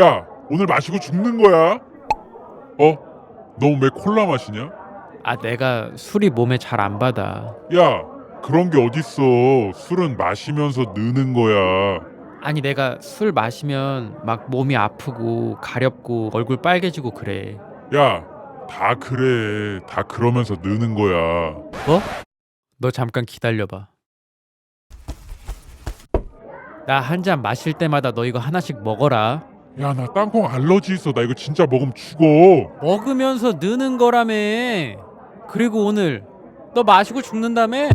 야, 오늘 마시고 죽는 거야? 어? 너 왜 콜라 마시냐? 아 내가 술이 몸에 잘 안 받아. 야, 그런 게 어딨어. 술은 마시면서 느는 거야. 아니 내가 술 마시면 막 몸이 아프고 가렵고 얼굴 빨개지고 그래. 야, 다 그래. 다 그러면서 느는 거야. 뭐? 너 잠깐 기다려봐. 나 한 잔 마실 때마다 너 이거 하나씩 먹어라. 야, 나 땅콩 알러지 있어. 나 이거 진짜 먹으면 죽어. 먹으면서 느는 거라며. 그리고 오늘 너 마시고 죽는다며?